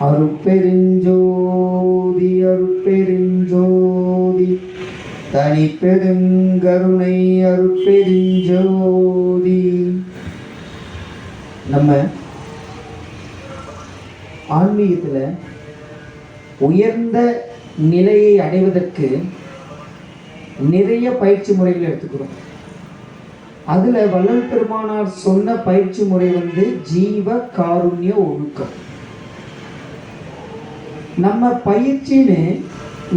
அருட்பெருஞ்சோதி அருட்பெருஞ்சோதி. தனி பெருங்கருணை அருட்பெருஞ்சோதி. நம்ம ஆன்மீகத்தில் உயர்ந்த நிலையை அடைவதற்கு நிறைய பயிற்சி முறைகள் எடுத்துக்கிறோம். அதில் வள்ளல் பெருமானார் சொன்ன பயிற்சி முறை வந்து ஜீவ காருண்ய ஒழுக்கம். நம்ம பயிற்சின்னு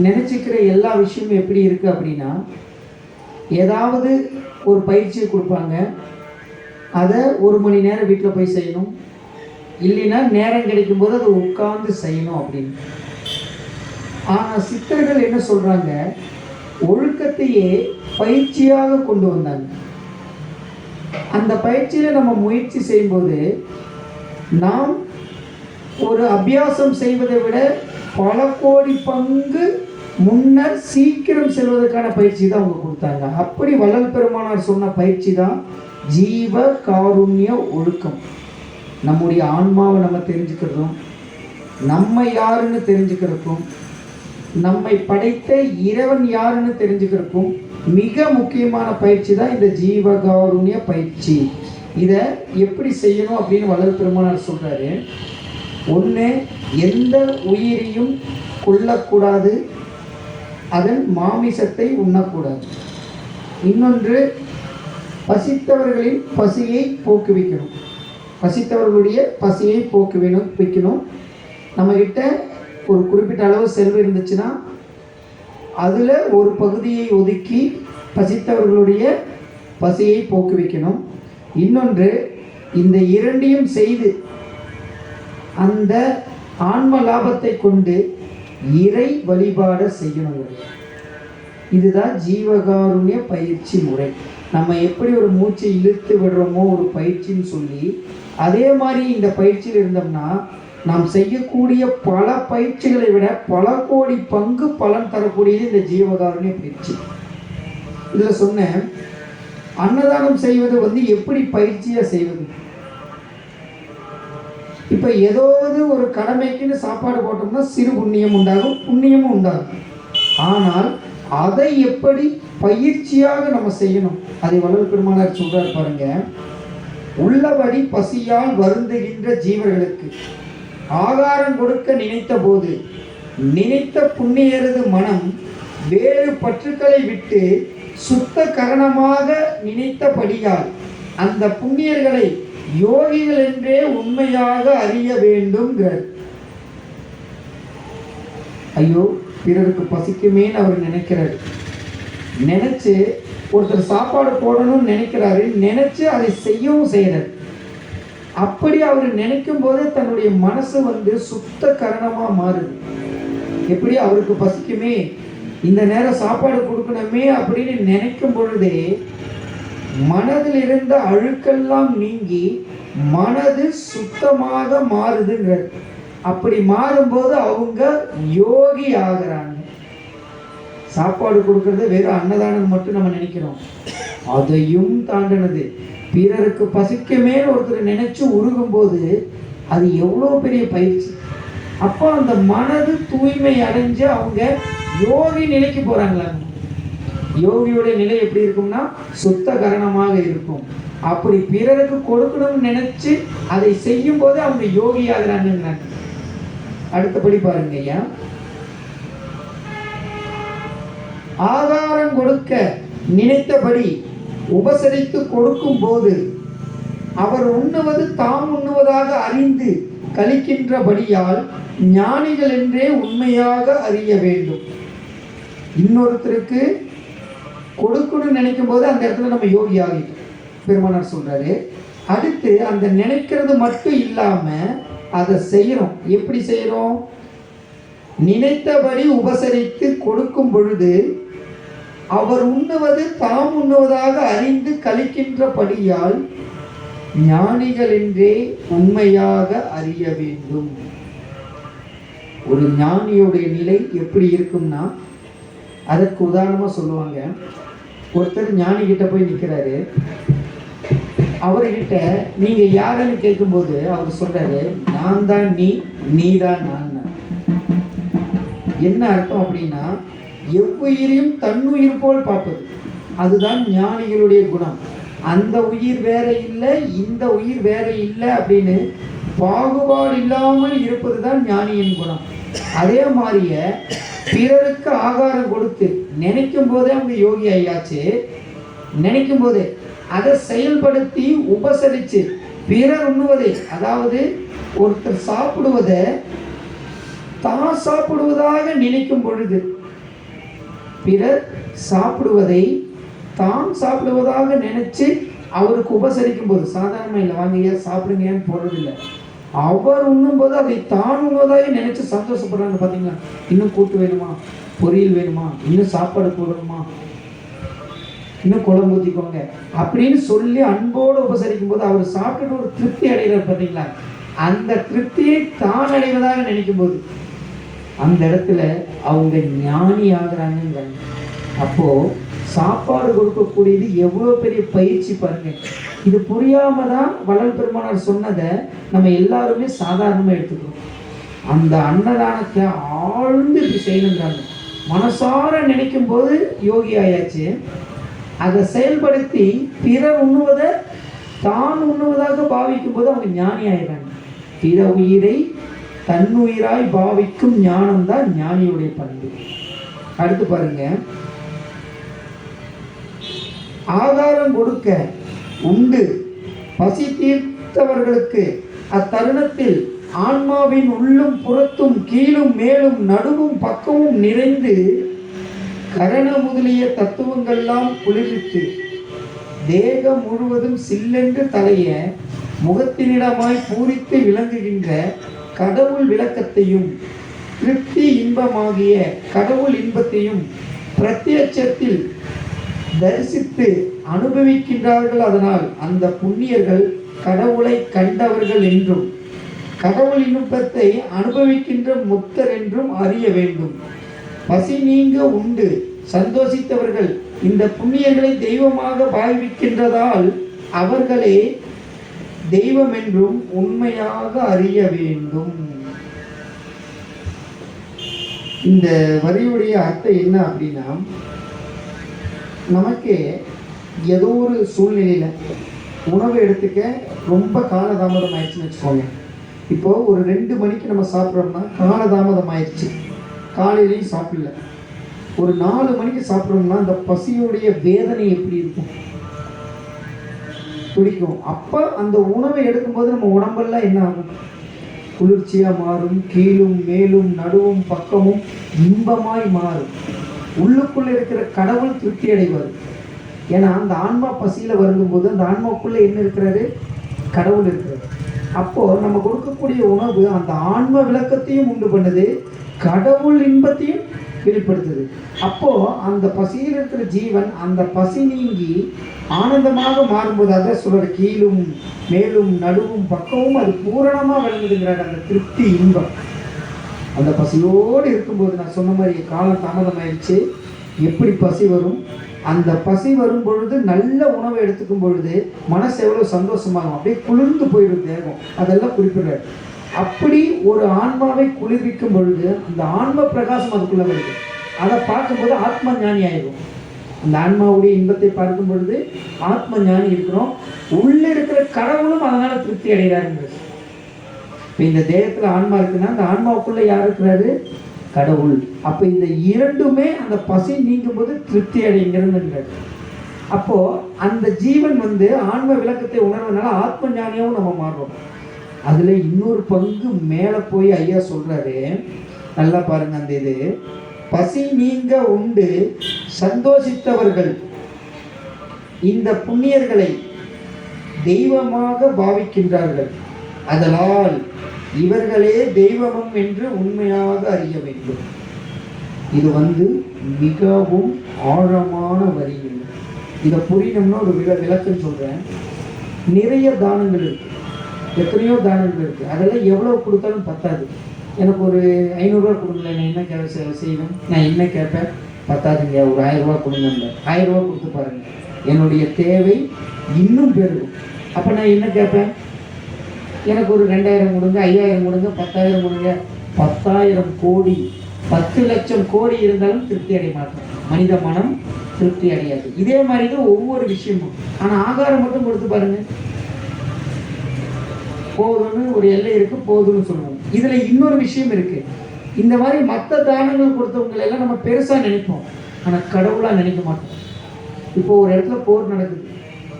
நினச்சிக்கிற எல்லா விஷயமும் எப்படி இருக்குது அப்படின்னா ஏதாவது ஒரு பயிற்சியை கொடுப்பாங்க. அதை ஒரு மணி நேரம் வீட்டில் போய் செய்யணும். இல்லைன்னா நேரம் கிடைக்கும்போது அதை உட்கார்ந்து செய்யணும் அப்படின்னு. ஆனால் சித்தர்கள் என்ன சொல்கிறாங்க ஒழுக்கத்தையே பயிற்சியாக கொண்டு வந்தாங்க. அந்த பயிற்சியில் நம்ம முயற்சி செய்யும்போது நாம் ஒரு அபியாசம் செய்வதை விட பல கோடி பங்கு முன்னர் சீக்கிரம் செல்வதற்கான பயிற்சி தான் அவங்க கொடுத்தாங்க. அப்படி வள்ளல் பெருமானார் சொன்ன பயிற்சி தான் ஜீவ காருண்ய ஒழுக்கம். நம்முடைய ஆன்மாவை நம்ம தெரிஞ்சுக்கிறதும் நம்ம யாருன்னு தெரிஞ்சுக்கிறதுக்கும் நம்மை படைத்த இறைவன் யாருன்னு தெரிஞ்சுக்கிறதுக்கும் மிக முக்கியமான பயிற்சி தான் இந்த ஜீவகாருண்ய பயிற்சி. இதை எப்படி செய்யணும் அப்படின்னு வள்ளல் பெருமானார் சொல்றாரு. ஒன்று எந்த உயிரையும் கொள்ளக்கூடாது அதன் மாமிசத்தை உண்ணக்கூடாது. இன்னொன்று பசித்தவர்களின் பசியை போக்குவிக்கணும். பசித்தவர்களுடைய பசியை போக்குவிக்கணும் வைக்கணும். நம்மக்கிட்ட ஒரு குறிப்பிட்ட அளவு செல்வம் இருந்துச்சுன்னா அதில் ஒரு பகுதியை ஒதுக்கி பசித்தவர்களுடைய பசியை போக்கு வைக்கணும் இன்னொன்று இந்த இரண்டையும் செய்து அந்த ஆன்ம லாபத்தை கொண்டு இறை வழிபாட செய்யணும் இதுதான் ஜீவகாருண்ய பயிற்சி முறை. நம்ம எப்படி ஒரு மூச்சை இழுத்து விடுறோமோ ஒரு பயிற்சின்னு சொல்லி அதே மாதிரி இந்த பயிற்சியில் இருந்தோம்னா நாம் செய்யக்கூடிய பல பயிற்சிகளை விட பல கோடி பங்கு பலன் தரக்கூடியது இந்த ஜீவகாருண்ய பயிற்சி. இதில் சொன்னேன் அன்னதானம் செய்வது வந்து எப்படி பயிற்சியாக செய்வது? இப்போ ஏதாவது ஒரு கடமைக்குன்னு சாப்பாடு போட்டோம்னா சிறு புண்ணியம் உண்டாகும் புண்ணியமும் உண்டாகும். ஆனால் அதை எப்படி பயிற்சியாக நம்ம செய்யணும்? அதை வள்ளல் பெருமானார் சொல்றார் பாருங்க. உள்ளபடி பசியால் வருந்துகின்ற ஜீவர்களுக்கு ஆகாரம் கொடுக்க நினைத்த போது நினைத்த புண்ணியரது மனம் வேறு பற்றுக்களை விட்டு சுத்த கரணமாக நினைத்தபடியால் அந்த புண்ணியர்களை யோகிகள் என்றே உண்மையாக அறிய வேண்டும்ங்கிறார். ஐயோ பிறருக்கு பசிக்குமேன்னு அவர் நினைக்கிறார். நினைச்சு ஒருத்தர் சாப்பாடு போடணும்னு நினைக்கிறாரு நினைச்சு அதை செய்யவும் செய்கிறார் அப்படி அவர் நினைக்கும் போதே தன்னுடைய மனசு வந்து சுத்த கரணமா மாறுது. எப்படி அவருக்கு பசிக்குமே இந்த நேரம் சாப்பாடு கொடுக்கணுமே அப்படின்னு நினைக்கும் பொழுதே மனதில் இருந்த அழுக்கெல்லாம் நீங்கி மனது சுத்தமாக மாறுதுங்கிறது அப்படி மாறும்போது அவங்க யோகி ஆகிறாங்க. சாப்பாடு கொடுக்கறது வெறும் அன்னதானம் மட்டும் நம்ம நினைக்கிறோம். அதையும் தாண்டினது. பிறருக்கு பசிக்குமே ஒருத்தர் நினைச்சு உருகும் போது அது எவ்வளோ பெரிய பயிற்சி. அப்போ அந்த மனது தூய்மை அடைஞ்சு அவங்க யோகி நிலைக்கு போறாங்களாங்க யோகியோட நிலை எப்படி இருக்கும்னா சுத்த கரணமாக இருக்கும். அப்படி பிறருக்கு கொடுக்கணும்னு நினைச்சு அதை செய்யும் போது அவங்க யோகி ஆகிறாங்கன்னாங்க அடுத்தபடி பாருங்க ஐயா. ஆகாரம் கொடுக்க நினைத்தபடி உபசரித்து கொடுக்கும் போது அவர் உண்ணுவது தாம் உண்ணுவதாக அறிந்து கழிக்கின்றபடியால் ஞானிகள் என்றே உண்மையாக அறிய வேண்டும். இன்னொருத்தருக்கு கொடுக்கணும்னு நினைக்கும் போது அந்த இடத்துல நம்ம யோகி ஆகிட்டோம் பெருமானார் சொல்றாரு அடுத்து அந்த நினைக்கிறது மட்டும் இல்லாம அதை செய்யறோம். எப்படி செய்யறோம்? நினைத்தபடி உபசரித்து கொடுக்கும் பொழுது அவர் உண்ணுவது தாம் உண்ணுவதாக அறிந்து கழிக்கின்றபடியால் ஞானிகள் என்றே உண்மையாக அறிய வேண்டும். ஒரு ஞானியுடைய நிலை எப்படி இருக்கும்னா அதற்கு உதாரணமாக சொல்லுவாங்க. ஒருத்தர் ஞானிக்கிட்ட போய் நிற்கிறாரு அவர்கிட்ட நீங்க யாருன்னு கேட்கும்போது அவர் சொல்றாரு நான் தான் நீ நீ தான் நான். என்ன அர்த்தம் அப்படின்னா எவ்வுயிரையும் தன்னுயிர் போல் பார்ப்பது. அதுதான் ஞானிகளுடைய குணம். அந்த உயிர் வேற இல்லை இந்த உயிர் வேற இல்லை அப்படின்னு பாகுபாடு இல்லாமல் இருப்பது தான் ஞானியின் குணம். அதே மாதிரியே பிறருக்கு ஆகாரம் கொடுத்து நினைக்கும் போதே அவங்க யோகி ஆயாச்சு நினைக்கும் போதே அதை செயல்படுத்தி உபசரித்து பிறர் உண்ணுவதை அதாவது ஒருத்தர் சாப்பிடுவதை தான் சாப்பிடுவதாக நினைக்கும் பொழுது பிறர் சாப்பிடுவதை தான் சாப்பிடுவதாக நினைச்சு அவருக்கு உபசரிக்கும் போது சாதாரணமாக இல்லை வாங்க ஐயா சாப்பிடுங்கன்னு போடுறதில்லை அவர் உண்ணும்போது அதை தான் உண்ணுவதாக நினைச்சு சந்தோஷப்படுறாங்க பார்த்தீங்களா இன்னும் கூட்டு வேணுமா? பொரியல் வேணுமா? இன்னும் சாப்பாடு போடணுமா? இன்னும் குழம்பு ஊற்றிக்கோங்க அப்படின்னு சொல்லி அன்போடு உபசரிக்கும் போது அவர் சாப்பிட்டுட்டு ஒரு திருப்தி அடைகிறார் பார்த்தீங்களா அந்த திருப்தியை தான் அடைவதாக நினைக்கும் போது அந்த இடத்துல அவங்க ஞானி ஆகிறாங்க அப்போ சாப்பாடு கொடுக்கக்கூடியது எவ்வளோ பெரிய பயிற்சி பாருங்க. இது புரியாம தான் வள்ளல் பெருமானார் சொன்னதை நம்ம எல்லாருமே சாதாரணமாக எடுத்துக்கிறோம். அந்த அன்னதானத்தை ஆழ்ந்து இப்படி செய்யணுங்கிறாங்க. மனசார நினைக்கும் போது யோகி ஆயாச்சு. அதை செயல்படுத்தி பிறர் உண்ணுவதை தான் உண்ணுவதாக பாவிக்கும் போது அவங்க ஞானி ஆயிடுறாங்க. பிற உயிரை தன்னுயிராய் பாவிக்கும் ஞானம் தான் ஞானியுடைய பண்பு. அடுத்து பாருங்க. ஆதாரம் கொடுக்க உண்டு. பசி தீர்த்தவர்களுக்கு அத்தருணத்தில் ஆன்மாவின் உள்ளும் புறத்தும் கீழும் மேலும் நடுவும் பக்கமும் நிறைந்து கரண முதலிய தத்துவங்கள்லாம் குளிர்வித்து தேகம் முழுவதும் சில்லென்று தலைய முகத்தினிடமாய் பூரித்து விளங்குகின்ற கடவுள் விளக்கத்தையும் திருப்தி இன்பமாகிய கடவுள் இன்பத்தையும் பிரத்யட்சத்தில் தரிசித்து அனுபவிக்கின்றார்கள் அதனால் அந்த புண்ணியர்கள் கடவுளை கண்டவர்கள் என்றும் கடவுள் இன்பத்தை அனுபவிக்கின்ற முத்தர் என்றும் அறிய வேண்டும். பசி நீங்க உண்டு சந்தோஷித்தவர்கள் இந்த புண்ணியர்களை தெய்வமாக பாவிக்கின்றதால் அவர்களே தெய்வம் என்றும் உண்மையாக அறிய வேண்டும். இந்த வரியுடைய அர்த்தம் என்ன அப்படின்னா நமக்கு ஏதோ ஒரு சூழ்நிலையில் உணவு எடுத்துக்க ரொம்ப காலதாமதம் ஆயிடுச்சுன்னு வச்சுக்கோங்க. இப்போ ஒரு ரெண்டு மணிக்கு நம்ம சாப்பிட்றோம்னா காலதாமதம் ஆயிடுச்சு. காலையிலையும் சாப்பிடல. ஒரு நாலு மணிக்கு சாப்பிட்றோம்னா அந்த பசியுடைய வேதனை எப்படி இருக்கும்? துடிக்கும் அப்போ அந்த உணவை எடுக்கும்போது நம்ம உடம்பெல்லாம் என்ன ஆகும்? குளிர்ச்சியாக மாறும் கீழும் மேலும் நடுவும் பக்கமும் இன்பமாய் மாறும். உள்ளுக்குள்ளே இருக்கிற கடவுள் திருப்தி அடைவார் ஏன்னா அந்த ஆன்மா பசியில் வருங்கும்போது அந்த ஆன்மாக்குள்ளே என்ன இருக்கிறாரு கடவுள் இருக்கிறார் அப்போது நம்ம கொடுக்கக்கூடிய உணவு அந்த ஆன்ம விளக்கத்தையும் உண்டு பண்ணுது கடவுள் இன்பத்தையும் வெளிப்படுத்துது. அப்போது அந்த பசியில் இருக்கிற ஜீவன் அந்த பசி நீங்கி ஆனந்தமாக மாறும்போது அதை சொல்கிற கீழும் மேலும் நடுவும் பக்கமும் அது பூரணமாக விளங்குதுங்கிறார் அந்த திருப்தி இன்பம். அந்த பசியோடு இருக்கும்போது நான் சொன்ன மாதிரி காலம் தாமதமாயிடுச்சு. எப்படி பசி வரும்? அந்த பசி வரும் பொழுது நல்ல உணவை எடுத்துக்கும் பொழுது மனசு எவ்வளோ சந்தோஷமாகும். அப்படியே குளிர்ந்து போயிடும் தேகம். அதெல்லாம் குறிப்பிடுறாரு அப்படி ஒரு ஆன்மாவை குளிர்விக்கும் பொழுது அந்த ஆன்ம பிரகாசம் அதுக்குள்ளே வருது. அதை பார்க்கும்போது ஆத்ம ஞானி ஆயிடும் அந்த ஆன்மாவுடைய இன்பத்தை பார்க்கும் பொழுது ஆத்ம ஞானி இருக்கிறோம். உள்ளே இருக்கிற கடவுளும் அதனால் திருப்தி அடைகிறாருங்கிறது. இப்போ இந்த தேகத்தில் ஆன்மா இருக்குன்னா அந்த ஆன்மாவுக்குள்ளே யார் இருக்கிறாரு? கடவுள். அப்போ இந்த இரண்டுமே அந்த பசி நீங்கும் போது திருப்தி அடைங்கிறதுங்கிறது அப்போது அந்த ஜீவன் வந்து ஆன்ம விளக்கத்தை உணர்வதனால ஆத்ம ஞானியாகவும் நம்ம மாறுறோம். அதில் இன்னொரு பங்கு மேலே போய் ஐயா சொல்கிறாரு நல்லா பாருங்க அந்த இது. பசி நீங்க உண்டு சந்தோஷித்தவர்கள். இந்த புண்ணியர்களை தெய்வமாக பாவிக்கின்றார்கள். அதனால் இவர்களே தெய்வமும் என்று உண்மையாக அறிய வேண்டும். இது வந்து மிகவும் ஆழமான வரிகள். இதை புரியணும்னா ஒரு விள விளக்கம் சொல்கிறேன் நிறைய தானங்கள் இருக்கு. எத்தனையோ தானங்கள் இருக்கு. அதெல்லாம் எவ்வளோ கொடுத்தாலும் பத்தாது. எனக்கு ஒரு ஐநூறுரூவா கொடுங்களேன். நான் என்ன கே செய்வேன்? நான் என்ன கேட்பேன்? பத்தாதுங்க. ஒரு ஆயிரம் ரூபா கொடுங்க ஆயிரம் ரூபா கொடுத்து பாருங்கள் என்னுடைய தேவை இன்னும் பெருகும். அப்போ நான் என்ன கேட்பேன்? எனக்கு ஒரு ரெண்டாயிரம் கொடுங்க ஐயாயிரம் கொடுங்க பத்தாயிரம் கொடுங்க. பத்தாயிரம் கோடி பத்து லட்சம் கோடி இருந்தாலும் திருப்தி அடைய மாட்டோம் மனித மனம் திருப்தி அடையாது. இதே மாதிரி தான் ஒவ்வொரு விஷயமும். ஆனால் ஆகாரம் மட்டும் கொடுத்து பாருங்க. போதும்னு ஒரு எல்லை இருக்கு போதும்னு சொல்லுவோம். இதுல இன்னொரு விஷயம் இருக்கு. இந்த மாதிரி மற்ற தானங்கள் கொடுத்தவங்களை எல்லாம் நம்ம பெருசா நினைப்போம். ஆனா கடவுளா நினைக்க மாட்டோம். இப்போ ஒரு இடத்துல போர் நடக்குது.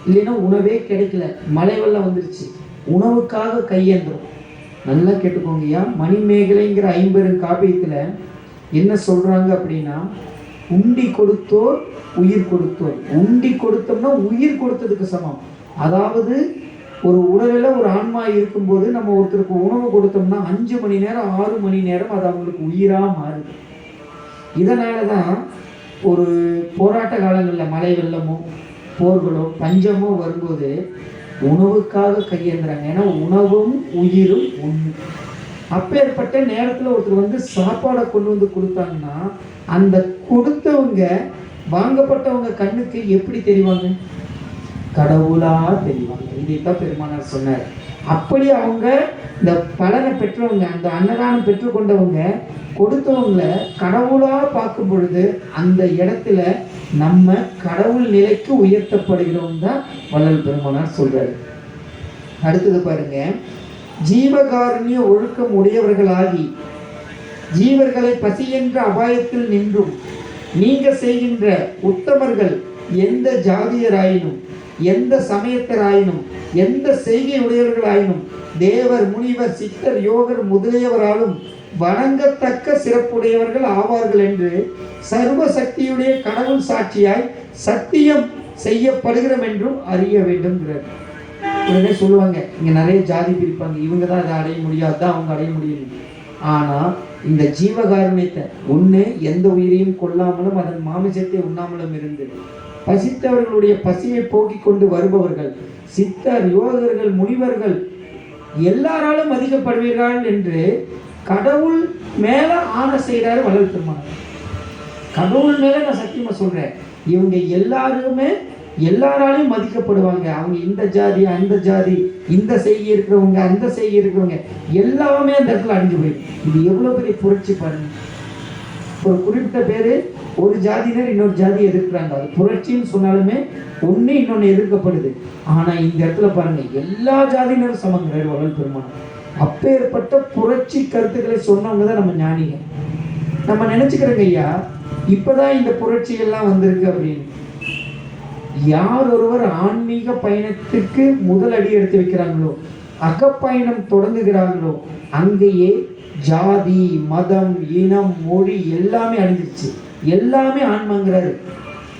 இல்லைன்னா உணவே கிடைக்கல. மழை வெள்ளம் வந்துருச்சு. உணவுக்காக கையேந்துரும் நல்லா கேட்டுக்கோங்கய்யா. மணிமேகலைங்கிற ஐம்பெரும் காப்பியத்துல என்ன சொல்றாங்க அப்படின்னா உண்டி கொடுத்தோர் உயிர் கொடுத்தோர். உண்டி கொடுத்தோம்னா உயிர் கொடுத்ததுக்கு சமம். அதாவது ஒரு உடலில் ஒரு ஆன்மா இருக்கும்போது நம்ம ஒருத்தருக்கு உணவு கொடுத்தோம்னா அஞ்சு மணி நேரம் ஆறு மணி நேரம் அது அவங்களுக்கு உயிராக மாறுது. இதனால தான் ஒரு போராட்ட காலங்களில் மழை வெள்ளமோ போர்களோ பஞ்சமோ வரும்போது உணவுக்காக கையேந்துறாங்க. ஏன்னா உணவும் உயிரும் ஒன்று அப்பேற்பட்ட நேரத்தில் ஒருத்தர் வந்து சாப்பாடை கொண்டு வந்து கொடுத்தாங்கன்னா அந்த கொடுத்தவங்க வாங்கப்பட்டவங்க கண்ணுக்கு எப்படி தெரிவாங்க? கடவுளா தெரிவாங்க. இதைத்தான் பெருமானார் சொன்னார். அப்படி அவங்க இந்த பலனை பெற்றவங்க அந்த அன்னதானம் பெற்றுக்கொண்டவங்க கொடுத்தவங்கள கடவுளா பார்க்கும் பொழுது அந்த இடத்துல நம்ம கடவுள் நிலைக்கு உயர்த்தப்படுகிறோம் தான் வள்ளல் பெருமானார் சொல்றாரு. அடுத்தது பாருங்க ஜீவகாருண்ய ஒழுக்கம் உடையவர்களாகி ஜீவர்களை பசி என்ற அபாயத்தில் நின்றும் நீங்க செய்கின்ற உத்தமர்கள் எந்த ஜாதியராயினும் எந்த சமயத்தராயினும் எந்த செய்கை உடையவர்களாயினும் தேவர் முனிவர் சித்தர் யோகர் முதலியவராலும் வணங்கத்தக்க சிறப்புடையவர்கள் ஆவார்கள் என்று சர்வ சக்தியுடைய கடவுள் சாட்சியாய் சத்தியம் செய்யப்படுகிறோம் என்றும் அறிய வேண்டும் உடனே சொல்லுவாங்க? இங்க நிறைய ஜாதி பிரிப்பாங்க. இவங்க தான் அதை அடைய முடியாது? தான் அவங்க அடைய முடியும் ஆனா இந்த ஜீவகாருண்யத்தை ஒண்ணு எந்த உயிரையும் கொல்லாமலும் அதன் மாமிசத்தை உண்ணாமலும் இருந்து பசித்தவர்களுடைய பசியை போக்கிக் கொண்டு வருபவர்கள் சித்தர் யோகர்கள் முனிவர்கள் எல்லாராலும் மதிக்கப்படுவீர்கள் என்று கடவுள் மேல ஆணை செய்கிறாரு வள்ளல் பெருமான் கடவுள் மேல நான் சத்தியமா சொல்றேன். இவங்க எல்லாருமே எல்லாராலையும் மதிக்கப்படுவாங்க. அவங்க இந்த ஜாதி அந்த ஜாதி இந்த செய்கை இருக்கிறவங்க அந்த செய்கி இருக்கிறவங்க எல்லாமே அந்த இடத்துல அழிஞ்சு போயிடும். இது எவ்வளவு பெரிய புரட்சி பாருங்க. ஒரு குறிப்பிட்ட பேரு ஒரு ஜாதியினர் இன்னொரு ஜாதி எதிர்க்கிறாங்க. அது புரட்சின்னு சொன்னாலுமே ஒண்ணு இன்னொன்னு எதிர்க்கப்படுது. ஆனா இந்த இடத்துல பாருங்க எல்லா ஜாதியினரும் சமங்கிறார் வளர் பெருமானம் அப்பேற்பட்ட புரட்சி கருத்துக்களை சொன்னவங்க தான் நம்ம ஞானிங்க நம்ம நினைச்சுக்கிறோங்க ஐயா இப்பதான் இந்த புரட்சிகள்லாம் வந்திருக்கு அப்படின்னு. யார் ஒருவர் ஆன்மீக பயணத்துக்கு முதல் அடி எடுத்து வைக்கிறாங்களோ அகப்பயணம் தொடங்குகிறாங்களோ அங்கேயே ஜாதி மதம் இனம் மொழி எல்லாமே அழிஞ்சிருச்சு. எல்லாமே ஆன்மாங்கிறாரு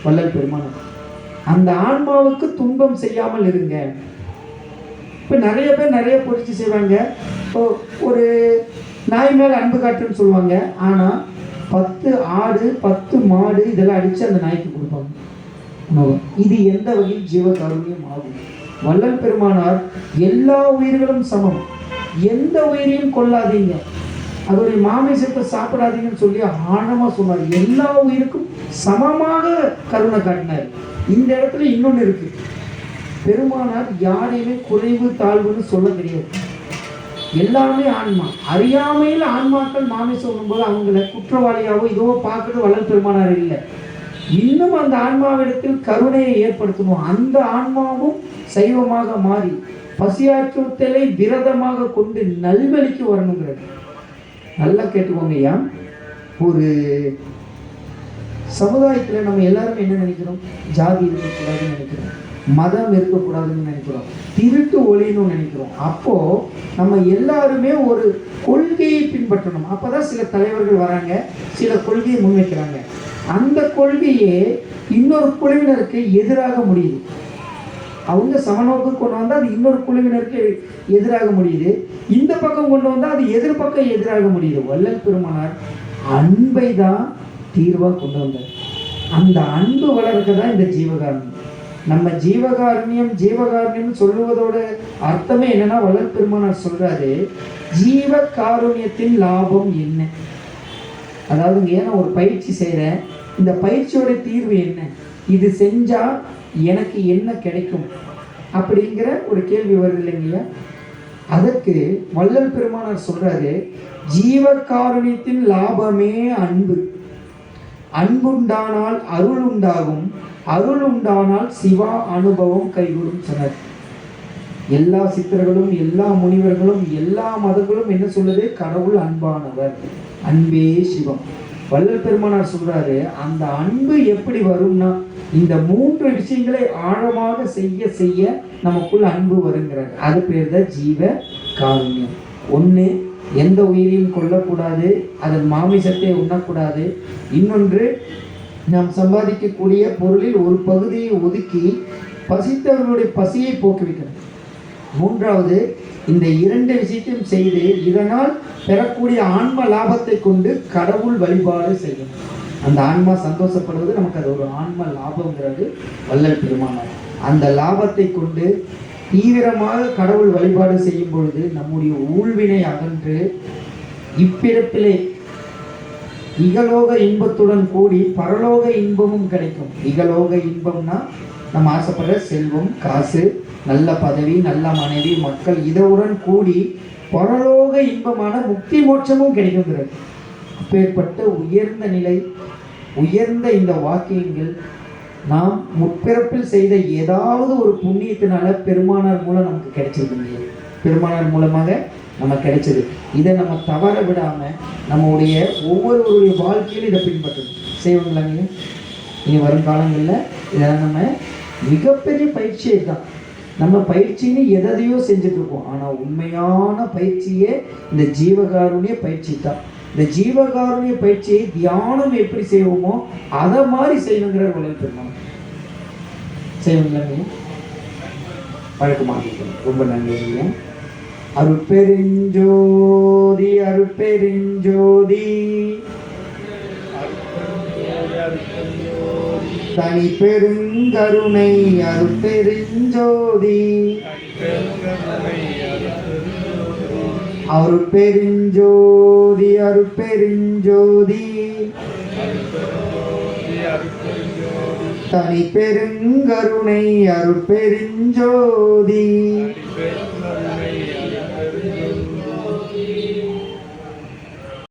வள்ளல் பெருமானம் அந்த ஆன்மாவுக்கு துன்பம் செய்யாமல் இருங்க. இப்போ நிறைய பேர் நிறைய புரட்சி செய்வாங்க. இப்போ ஒரு நாய் மேலே அன்பு காட்டுன்னு சொல்லுவாங்க. ஆனால் பத்து ஆடு பத்து மாடு இதெல்லாம் அடித்து அந்த நாய்க்கு கொடுப்பாங்க. உணவு இது எந்த வகையில் ஜீவ ஜீவகாருண்யம் ஆகும்? வள்ளல் பெருமானார் எல்லா உயிர்களும் சமம். எந்த உயிரையும் கொல்லாதீங்க. அதோடைய மாமிசத்தை சாப்பிடாதீங்கன்னு சொல்லி ஆழமாக சொன்னார். எல்லா உயிருக்கும் சமமாக கருணை காட்டினார். இந்த இடத்துல இன்னொன்று இருக்குது பெருமானார் யாரையுமே குறைவு தாழ்வுன்னு சொல்ல தெரியாது. எல்லாமே ஆன்மா. அறியாமையில் ஆன்மாக்கள் மாமிசம் சொல்லும்போது அவங்கள குற்றவாளியாவோ இதோ பார்க்கறது வளர் பெருமானார் இல்லை. இன்னும் அந்த ஆன்மாவிடத்தில் கருணையை ஏற்படுத்தணும். அந்த ஆன்மாவும் சைவமாக மாறி பசியாற்றுத்தலை விரதமாக கொண்டு நல்வழிக்கு வரணுங்கிறது. நல்லா கேட்டுக்கோங்க ஐயா ஒரு சமுதாயத்தில் நம்ம எல்லாரும் என்ன நினைக்கிறோம்? ஜாதி இருக்கக்கூடாதுன்னு நினைக்கிறோம். மதம் இருக்கக்கூடாதுன்னு நினைக்கிறோம். திருட்டு ஒளின்னு நினைக்கிறோம். அப்போ நம்ம எல்லாருமே ஒரு கொள்கையை பின்பற்றணும். அப்பதான் சில தலைவர்கள் வராங்க சில கொள்கையை முன்வைக்கிறாங்க. அந்த கொள்கையே இன்னொரு குழுவினருக்கு எதிராக முடியுது. அவங்க சமநோக்கு கொண்டு வந்தால் அது இன்னொரு குழுவினருக்கு எதிராக முடியுது. இந்த பக்கம் கொண்டு வந்தால் அது எதிர்பக்கம் எதிராக முடியுது. வள்ளல் பெருமானார் அன்பை தான் தீர்வாக கொண்டு வந்தார். அந்த அன்பு வளர்க்க தான் இந்த ஜீவகாரணம் நம்ம ஜீவகாருண்யம் ஜீவகாருண்யம் சொல்லுவதோட அர்த்தமே என்னன்னா வள்ளல் பெருமானார் சொல்றாரு ஜீவ காருண்யத்தின் லாபம் என்ன? அதாவது இங்க நான் ஒரு பயிற்சி செய்கிறேன் இந்த பயிற்சியோட தீர்வு என்ன? இது செஞ்சா எனக்கு என்ன கிடைக்கும்? அப்படிங்கிற ஒரு கேள்வி வருது இல்லைங்கய்யா அதற்கு வள்ளல் பெருமானார் சொல்றாரு ஜீவகாருண்யத்தின் லாபமே அன்பு. அன்புண்டானால் அருள் உண்டாகும் அருள் உண்டானால் சிவா அனுபவம் கைகூடும் சொன்னார் எல்லா சித்தர்களும் எல்லா முனிவர்களும் எல்லா மதங்களும் என்ன சொல்லுது? கடவுள் அன்பானவர் அன்பே சிவம். வள்ளல் பெருமானார் சொல்றாரு அந்த அன்பு எப்படி வரும்னா இந்த மூன்று விஷயங்களை ஆழமாக செய்ய செய்ய நமக்குள் அன்பு வருங்கிறார். அது பேர் தான் ஜீவ காருண்யம். ஒன்று எந்த உயிரையும் கொல்லக்கூடாது அதன் மாமிசத்தை உண்ணக்கூடாது. இன்னொன்று நாம் சம்பாதிக்கக்கூடிய பொருளில் ஒரு பகுதியை ஒதுக்கி பசித்தவர்களுடைய பசியை போக்குவிக்கணும் மூன்றாவது இந்த இரண்டு விஷயத்தையும் செய்து இதனால் பெறக்கூடிய ஆன்ம லாபத்தை கொண்டு கடவுள் வழிபாடு செய்யணும். அந்த ஆன்மா சந்தோஷப்படுவது நமக்கு அது ஒரு ஆன்ம லாபங்கிறது வல்லல் பெருமானார். அந்த லாபத்தை கொண்டு தீவிரமாக கடவுள் வழிபாடு செய்யும் பொழுது நம்முடைய ஊழ்வினை அகன்று இப்பிறப்பிலே இகலோக இன்பத்துடன் கூடி பரலோக இன்பமும் கிடைக்கும். இகலோக இன்பம்னா நம்ம ஆசைப்படுற செல்வம் காசு நல்ல பதவி நல்ல மனைவி மக்கள் இதவுடன் கூடி பரலோக இன்பமான முக்தி மோட்சமும் கிடைக்குங்கிறது. அப்பேற்பட்ட உயர்ந்த நிலை உயர்ந்த இந்த வாக்கியங்கள் நாம் முற்பிறப்பில் செய்த ஏதாவது ஒரு புண்ணியத்தினால பெருமானார் மூலம் நமக்கு கிடைச்சிருக்கு பெருமானார் மூலமாக நமக்கு கிடைச்சது. இதை நம்ம தவற விடாம நம்மளுடைய ஒவ்வொருவருடைய வாழ்க்கையிலும் இதை பின்பற்றணும். செய்வோங்களாங்க இனி வரும் காலங்களில் இதெல்லாம் நம்ம மிகப்பெரிய பயிற்சியை தான் நம்ம பயிற்சின்னு எதையோ செஞ்சுட்டு இருக்கோம் ஆனால் உண்மையான பயிற்சியே இந்த ஜீவகாருண்ய பயிற்சி தான். இந்த ஜீவகாருண்ய பயிற்சியை தியானம் எப்படி செய்வோமோ அதை மாதிரி செய்யணுங்கிற வளர் பெறணும் செய்வோங்களாங்க பழக்கமாக ரொம்ப நன்றிங்க அருட்பெருஞ்சோதி அருட்பெருஞ்சோதி. தனி பெருங்கருணை அருட்பெருஞ்சோதி. அருட்பெருஞ்சோதி அருட்பெருஞ்சோதி. தனி பெருங்கருணை அருட்பெருஞ்சோதி.